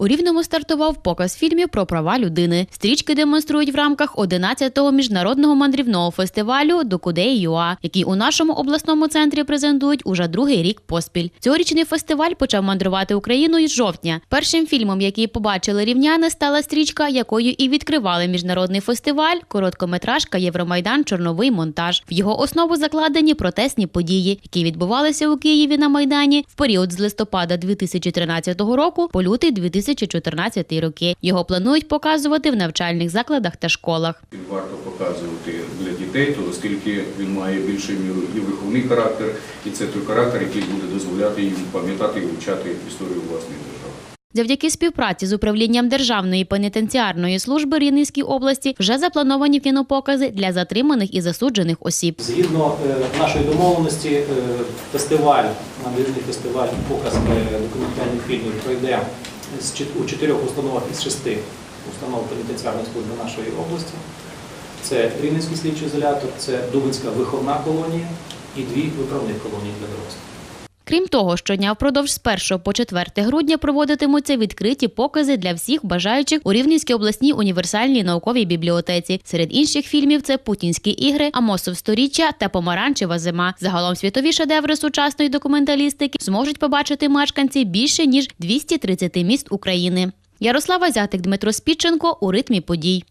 У Рівному стартував показ фільмів про права людини. Стрічки демонструють в рамках 11-го міжнародного мандрівного фестивалю Докудей.ЮА, який у нашому обласному центрі презентують уже другий рік поспіль. Цьогорічний фестиваль почав мандрувати Україною з жовтня. Першим фільмом, який побачили рівняни, стала стрічка, якою і відкривали міжнародний фестиваль. Короткометражка Євромайдан Чорновий монтаж. В його основу закладені протестні події, які відбувалися у Києві на майдані в період з листопада 2013 року по лютий 2014 роки. Його планують показувати в навчальних закладах та школах. Він варто показувати для дітей, то оскільки він має більшою мірою і виховний характер, і це той характер, який буде дозволяти їм пам'ятати і вивчати історію власної держави. Завдяки співпраці з управлінням Державної пенітенціарної служби Рівненській області вже заплановані кінопокази для затриманих і засуджених осіб. Згідно е, нашої домовленості, е, фестиваль, мандрівний фестиваль, показ е, документальних фільмів пройде у чотирьох установах із шести установ пенітенціарної служби нашої області. Це Рівненський слідчий ізолятор, це Дубинська виховна колонія і дві виправних колонії для дорослих. Крім того, щодня впродовж з 1 по 4 грудня проводитимуться відкриті покази для всіх бажаючих у Рівненській обласній універсальній науковій бібліотеці. Серед інших фільмів це Путінські ігри, Амосов сторіччя та Помаранчева зима. Загалом світові шедеври сучасної документалістики зможуть побачити мешканці більше ніж 230 міст України. Ярослава Зятик, Дмитро Спідченко у ритмі подій.